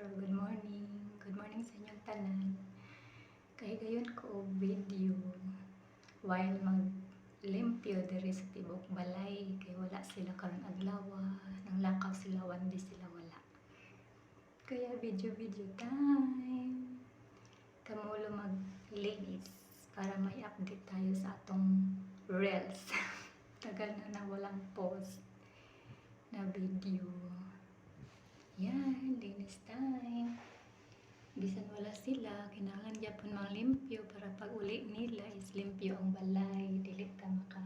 sister, good morning. Good morning sa inyong tanan. Kay gayon ko video while maglimpyo diri sa tibok balay kay wala sila karon adlaw nang lakaw sila one day sila wala. Kaya video video time. Kamulo maglinis para may update tayo sa atong reels. Tagal na na walang post na video. Yan, linis time. Bisan wala sila, kailangan yapon mang limpyo para pag uli nila is limpyo ang balay. Dili ka maka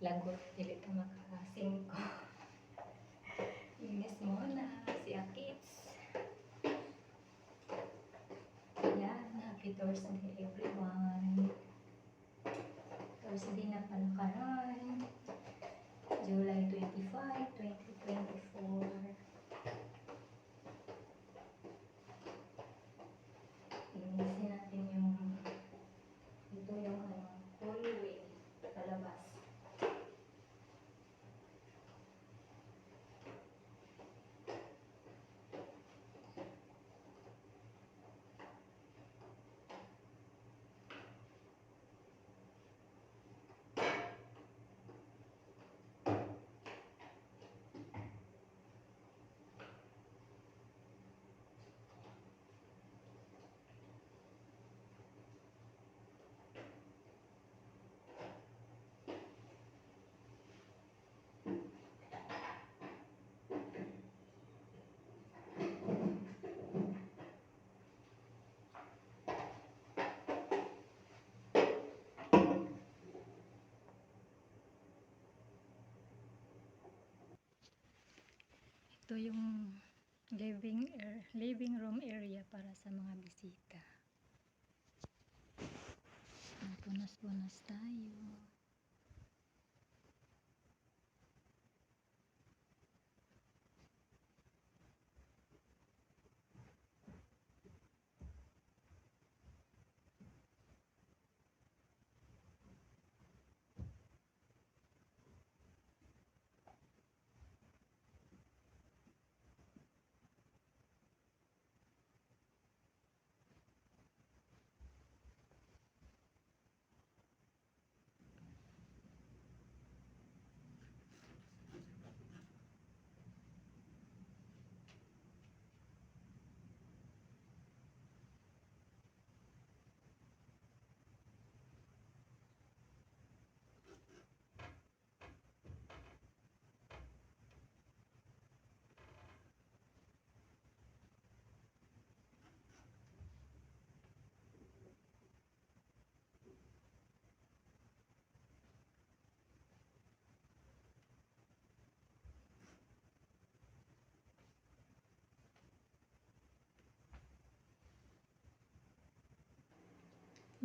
lagot, dili ka makasingko. Linis mo na si Akits. Yan, happy Thursday everyone. Thursday na pala karon. July 25, 2024. Linisin natin yung ito yung ano, hallway palabas. Ito yung living air, living room area para sa mga bisita. Punas-punas tayo.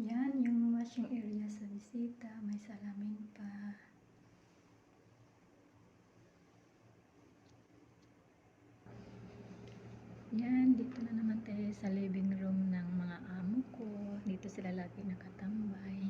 Yan yung washing area sa bisita. May salamin pa. Yan, dito na naman tayo sa living room ng mga amo ko. Dito sila lagi nakatambay.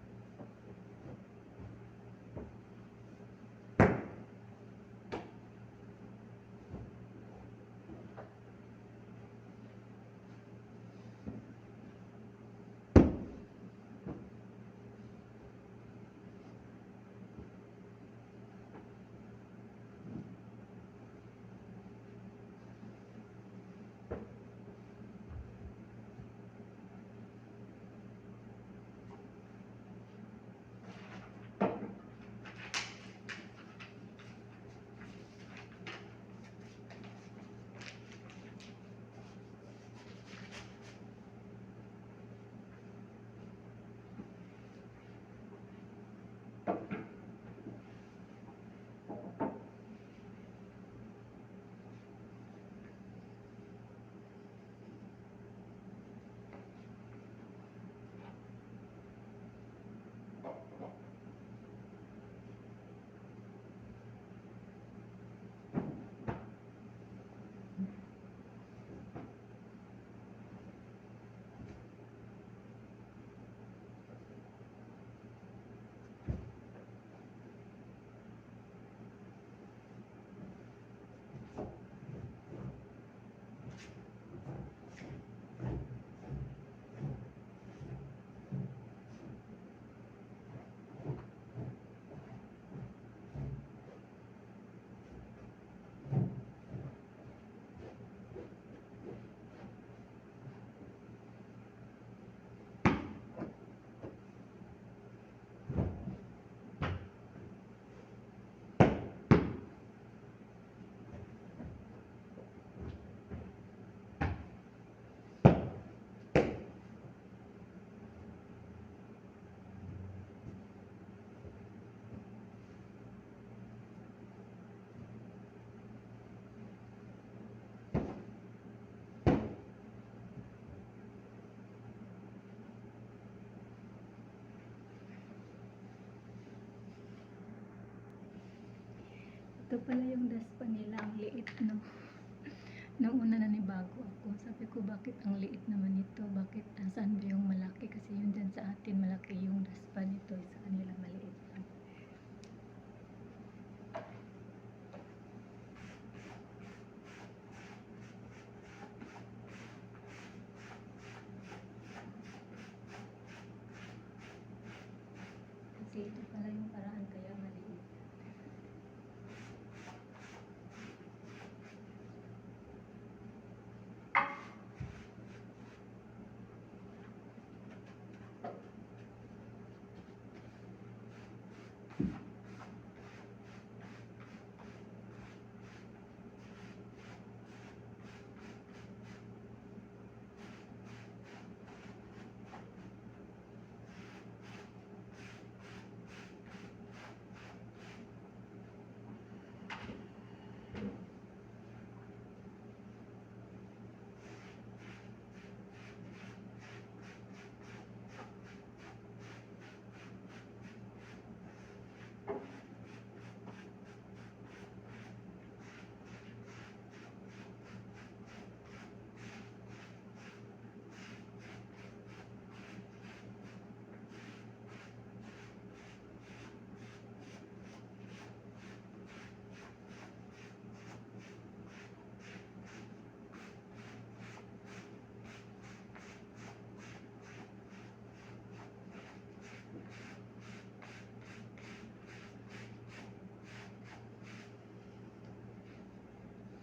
pala yung daspa nila, ang liit no. Nung una na ni bago ako, sabi ko bakit ang liit naman ito, bakit saan ba yung malaki kasi yun dyan sa atin malaki yung daspa nito, sa kanila maliit lang. Kasi ito pala yung paraan kaya maliit.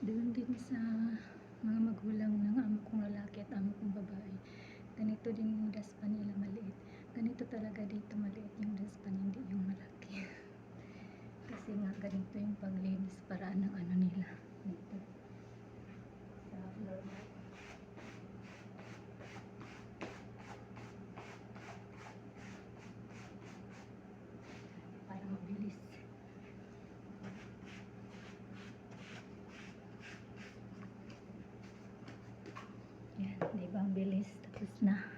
Doon din sa mga magulang ng amo kong lalaki at amo kong babae. Ganito din yung daspan nila maliit. Ganito talaga dito maliit yung daspan, hindi yung malaki. Kasi nga ganito yung paglinis paraan ng ano nila. Dito. Sa floor mat. Para mabilis. Yan, di ba ang bilis? Tapos na.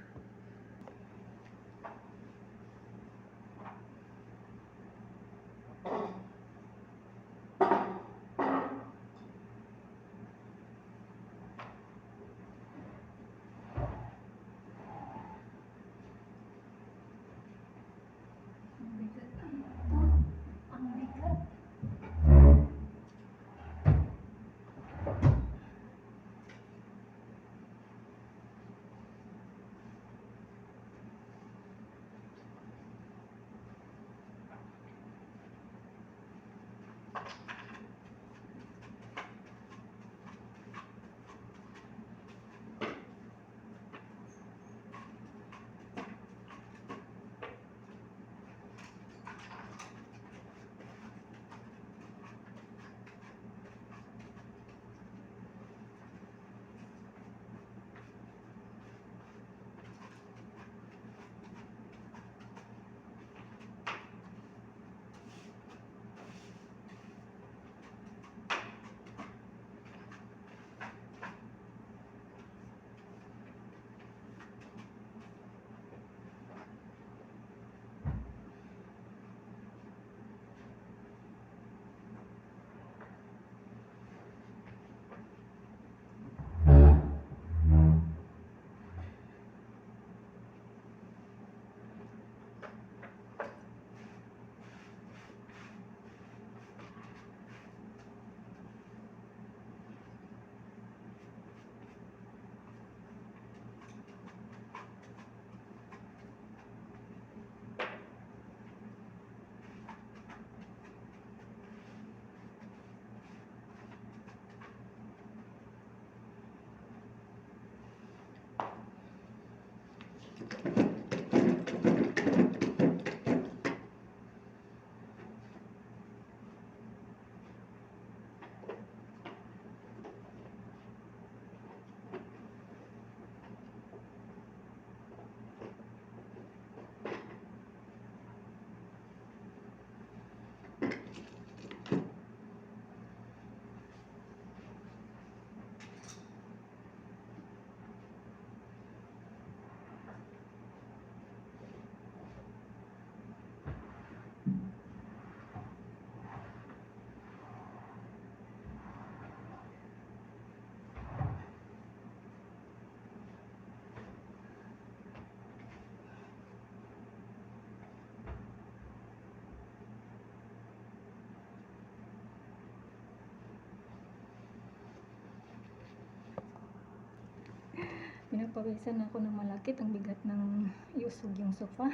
Pinapawisan ako ng malakit. Ang bigat ng iusog yung sofa.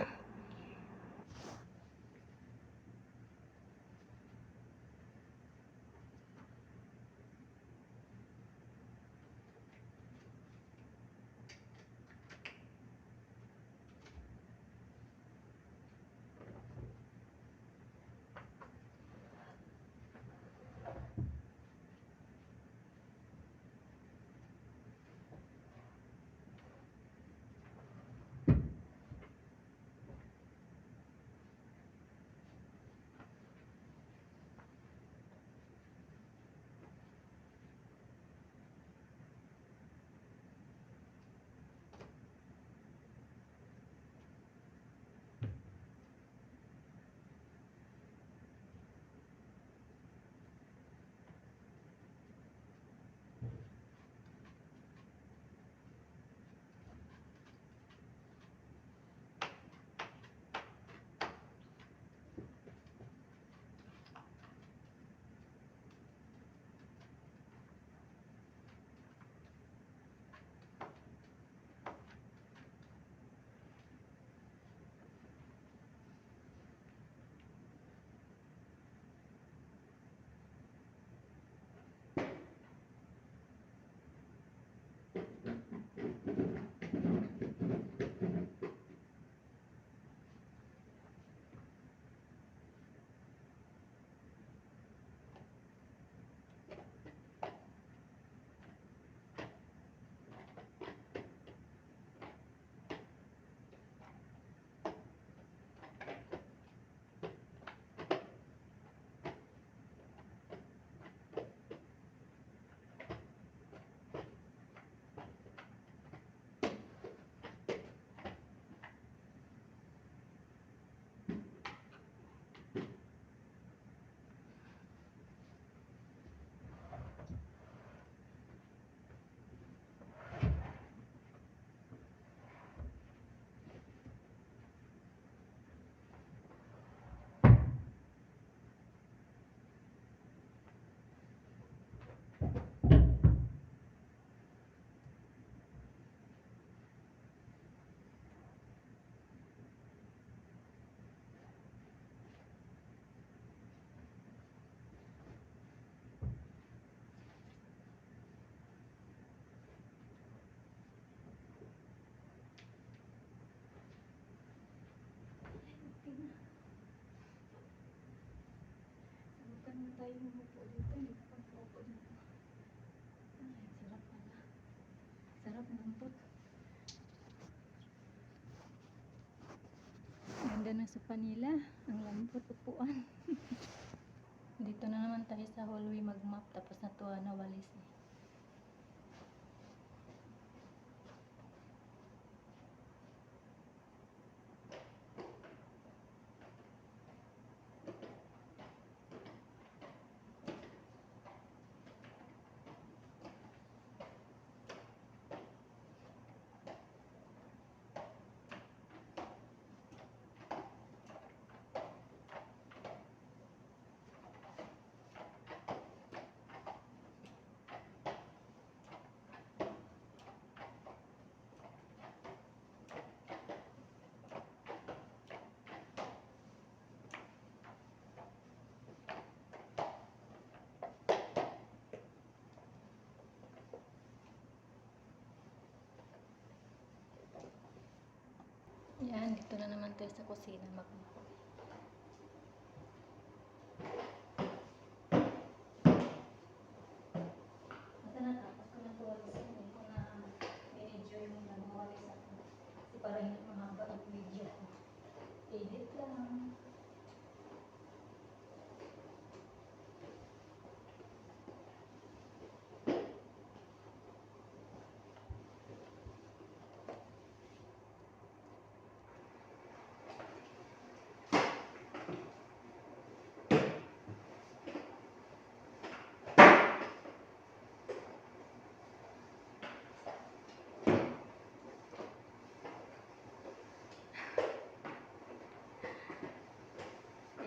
Tayo umupo dito. Hindi ka pag-upo dito. Ay, sarap pala. Sarap ng pot. Ganda ng sopa nila. Ang lambot upuan. dito na naman tayo sa hallway mag-map. Tapos natuwa na walis eh. Yan, dito na naman tayo sa kusina mag-map.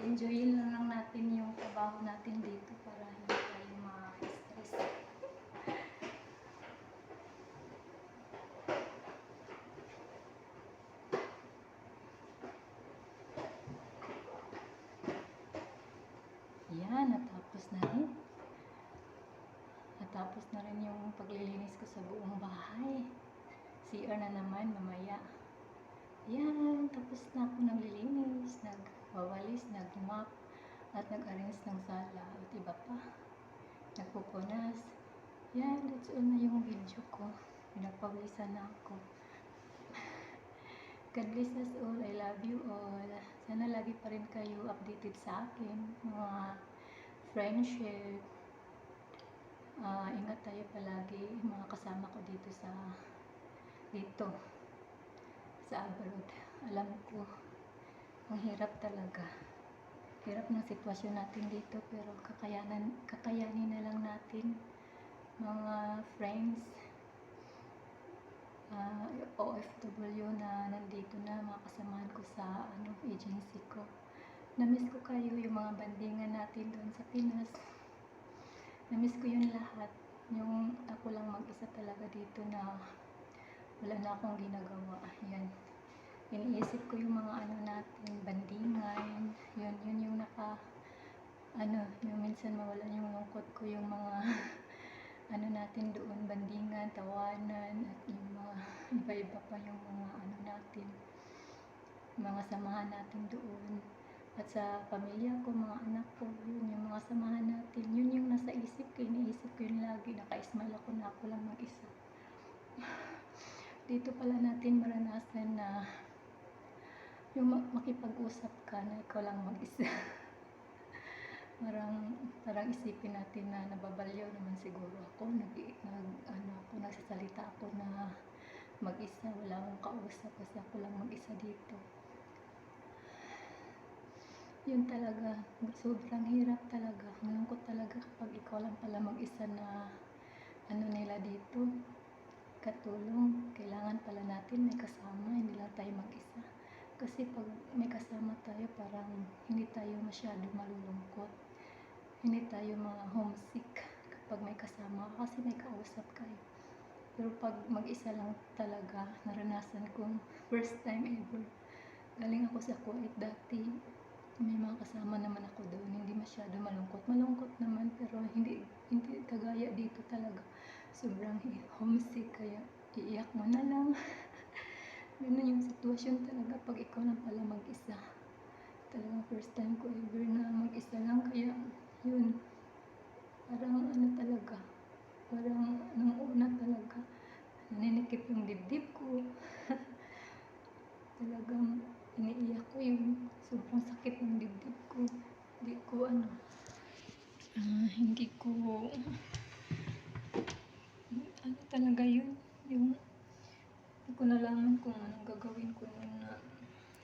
enjoyin na lang natin yung trabaho natin dito para hindi tayo ma-stress. Yan, natapos na rin. Natapos na rin yung paglilinis ko sa buong bahay. CR na naman mamaya. Yan, tapos na ako naglilinis. Nag nagwawalis, nagmap, at nag-arrange ng sala at iba pa. Nagpupunas. Yan, that's all na yung video ko. Pinagpawisan na ako. God bless us all. I love you all. Sana lagi pa rin kayo updated sa akin. Mga friendship. Ah, ingat tayo palagi. Mga kasama ko dito sa dito sa abroad. Alam ko, ang hirap talaga. Hirap ng sitwasyon natin dito pero kakayanan, kakayanin na lang natin mga friends ah, OFW na nandito na mga kasamahan ko sa ano agency ko. Namiss ko kayo yung mga bandingan natin doon sa Pinas. Namiss ko yun lahat. Yung ako lang mag-isa talaga dito na wala na akong ginagawa. Yan. Iniisip ko yung mga ano natin, bandingan. Yun, yun yung naka ano, yung minsan mawalan yung lungkot ko yung mga ano natin doon, bandingan, tawanan, at yung mga iba-iba pa yung mga ano natin, mga samahan natin doon. At sa pamilya ko, mga anak ko, yun yung mga samahan natin. Yun yung nasa isip ko, iniisip ko yun lagi. Naka-smile ako na ako lang mag-isa. Dito pala natin maranasan na yung ma- makipag-usap ka na ikaw lang mag-isa. parang parang isipin natin na nababalyaw naman siguro ako. Nag, nag ano ako nagsasalita ako na mag-isa. Wala akong kausap kasi ako lang mag-isa dito. Yun talaga. Sobrang hirap talaga. Malungkot talaga kapag ikaw lang pala mag-isa na ano nila dito. Katulong. Kailangan pala natin may kasama. Hindi lang tayo mag-isa kasi pag may kasama tayo parang hindi tayo masyado malulungkot. Hindi tayo mga homesick kapag may kasama kasi may kausap kayo. Pero pag mag-isa lang talaga naranasan kong first time ever. Galing ako sa Kuwait dati. May mga kasama naman ako doon. Hindi masyado malungkot. Malungkot naman pero hindi hindi kagaya dito talaga. Sobrang homesick kaya iiyak mo na lang ganun yung sitwasyon talaga pag ikaw lang pala mag-isa. Talagang first time ko ever na mag-isa lang kaya yun parang ano talaga parang nung una talaga naninikip yung dibdib ko. Talagang iniiyak ko yung sobrang sakit ng dibdib ko. Hindi ko ano ah, hindi ko ano talaga yun yung hindi ko nalaman kung anong gagawin ko nun na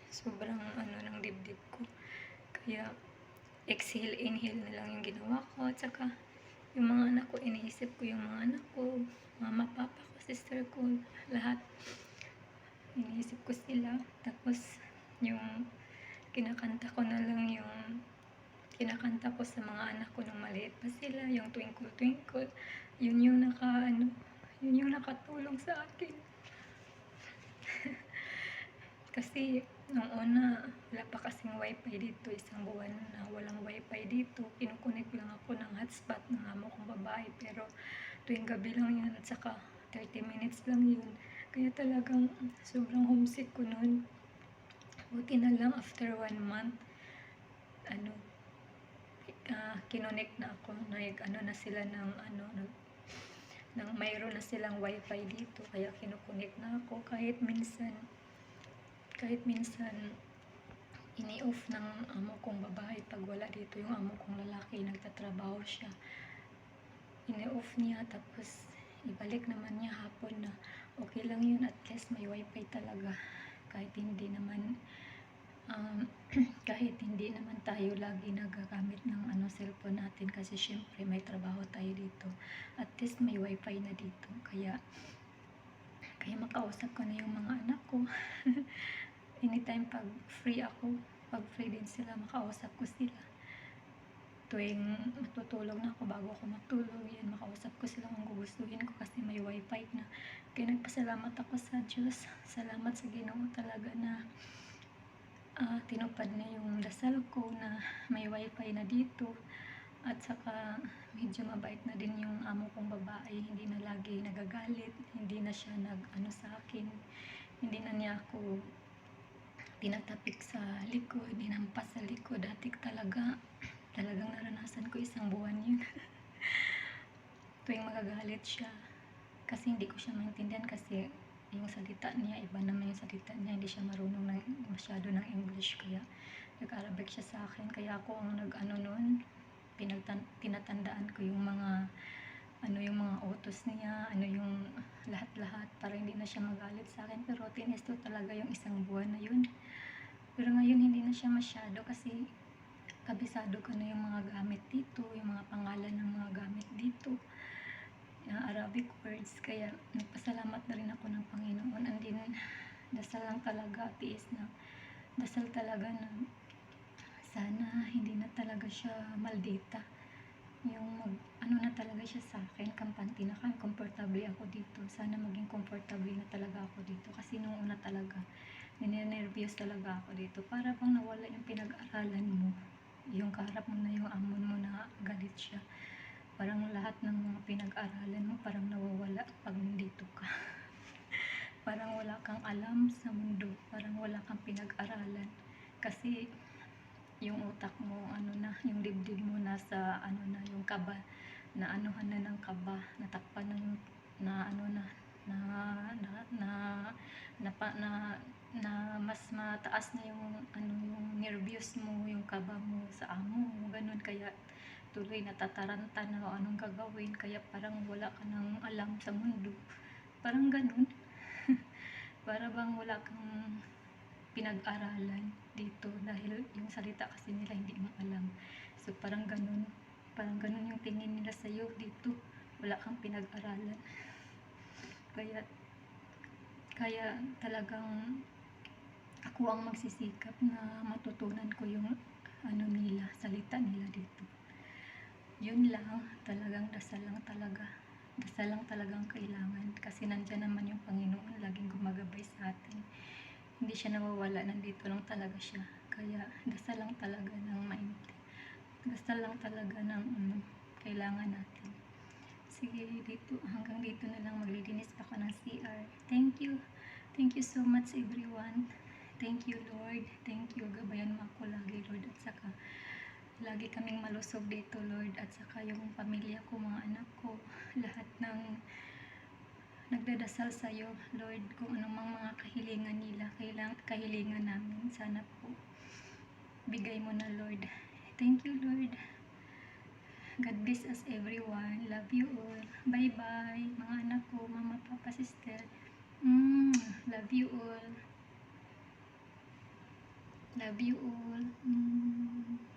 sobrang ano ng dibdib ko. Kaya exhale inhale na lang yung ginawa ko. At saka yung mga anak ko iniisip ko yung mga anak ko mama papa ko sister ko lahat. Iniisip ko sila. Tapos yung kinakanta ko na lang yung kinakanta ko sa mga anak ko nung maliit pa sila, yung twinkle twinkle, yun yung naka ano, yun yung nakatulong sa akin. Kasi nung una, wala pa kasing wifi dito, isang buwan na walang wifi dito. Kinukunik lang ako ng hotspot ng amo kong babae, pero tuwing gabi lang yun, at saka 30 minutes lang yun. Kaya talagang sobrang homesick ko noon. Buti na lang after one month, ano, uh, kinonek na ako, nag, ano na sila ng, ano, nag, nang mayroon na silang wifi dito, kaya kinukunik na ako kahit minsan, kahit minsan, ini-off ng amo kong babae pag wala dito yung amo kong lalaki, nagtatrabaho siya. Ini-off niya, tapos ibalik naman niya hapon na okay lang yun, at least may wifi talaga. Kahit hindi naman um, kahit hindi naman tayo lagi nagagamit ng ano cellphone natin kasi syempre may trabaho tayo dito at least may wifi na dito kaya kaya makausap ko na yung mga anak ko anytime pag free ako pag free din sila makausap ko sila. Tuwing matutulog na ako bago ako matulog yan makausap ko sila kung gugustuhin ko kasi may wifi na. Kaya nagpasalamat ako sa Diyos. Salamat sa Ginoo talaga na uh, tinupad na yung dasal ko na may wifi na dito. At saka medyo mabait na din yung amo kong babae, hindi na lagi nagagalit, hindi na siya nag ano sa akin, hindi na niya ako tinatapik sa likod, hinampas sa likod. Dati talaga, talagang naranasan ko isang buwan yun. Tuwing magagalit siya, kasi hindi ko siya maintindihan kasi yung salita niya, iba naman yung salita niya, hindi siya marunong ng, masyado ng English, kaya nag-Arabic siya sa akin, kaya ako ang nag-ano nun, pinagtan ko yung mga ano yung mga utos niya, ano yung lahat-lahat para hindi na siya magalit sa akin. Pero tinesto talaga yung isang buwan na yun. Pero ngayon hindi na siya masyado kasi kabisado ko na yung mga gamit dito, yung mga pangalan ng mga gamit dito na Arabic words. Kaya nagpasalamat na rin ako ng Panginoon. And then, dasal lang talaga, tiis na. Dasal talaga na sana hindi na talaga siya maldita. Yung mag, ano na talaga siya sa akin, kampante na kan, comfortable ako dito. Sana maging comfortable na talaga ako dito. Kasi nung una talaga, ninenervyos talaga ako dito. Para bang nawala yung pinag-aralan mo. Yung kaharap mo na yung amon mo na galit siya. Parang lahat ng mga pinag-aralan mo parang nawawala pag nandito ka. parang wala kang alam sa mundo. Parang wala kang pinag-aralan. Kasi yung utak mo ano na yung dibdib mo nasa ano na yung kaba na anuhan na ng kaba natakpan na yung na ano na na na na na, pa, na, na mas mataas na yung ano yung nervyos mo yung kaba mo sa amo mo ganun. Kaya tuloy natataranta na kung anong gagawin kaya parang wala ka nang alam sa mundo. Parang ganun. Para bang wala kang pinag-aralan dito dahil yung salita kasi nila hindi mo alam. So parang ganun, parang ganun yung tingin nila sa iyo dito. Wala kang pinag-aralan. Kaya kaya talagang ako ang magsisikap na matutunan ko yung ano nila, salita nila dito. Yun lang, talagang dasal lang talaga. Dasal lang talagang kailangan kasi nandyan naman yung Panginoon laging gumagabay sa atin hindi siya nawawala, nandito lang talaga siya. Kaya dasal lang talaga ng maimti. Dasal lang talaga ng um, kailangan natin. Sige, dito, hanggang dito na lang maglilinis pa ako ng CR. Thank you. Thank you so much everyone. Thank you Lord. Thank you. Gabayan mo ako lagi Lord. At saka, lagi kaming malusog dito Lord. At saka yung pamilya ko, mga anak ko, lahat ng nagdadasal sa iyo, Lord, kung anumang mga kahilingan nila, kailang, kahilingan namin, sana po bigay mo na, Lord. Thank you, Lord. God bless us everyone. Love you all. Bye-bye, mga anak ko, mama, papa, sister. Mm, love you all. Love you all. Mm.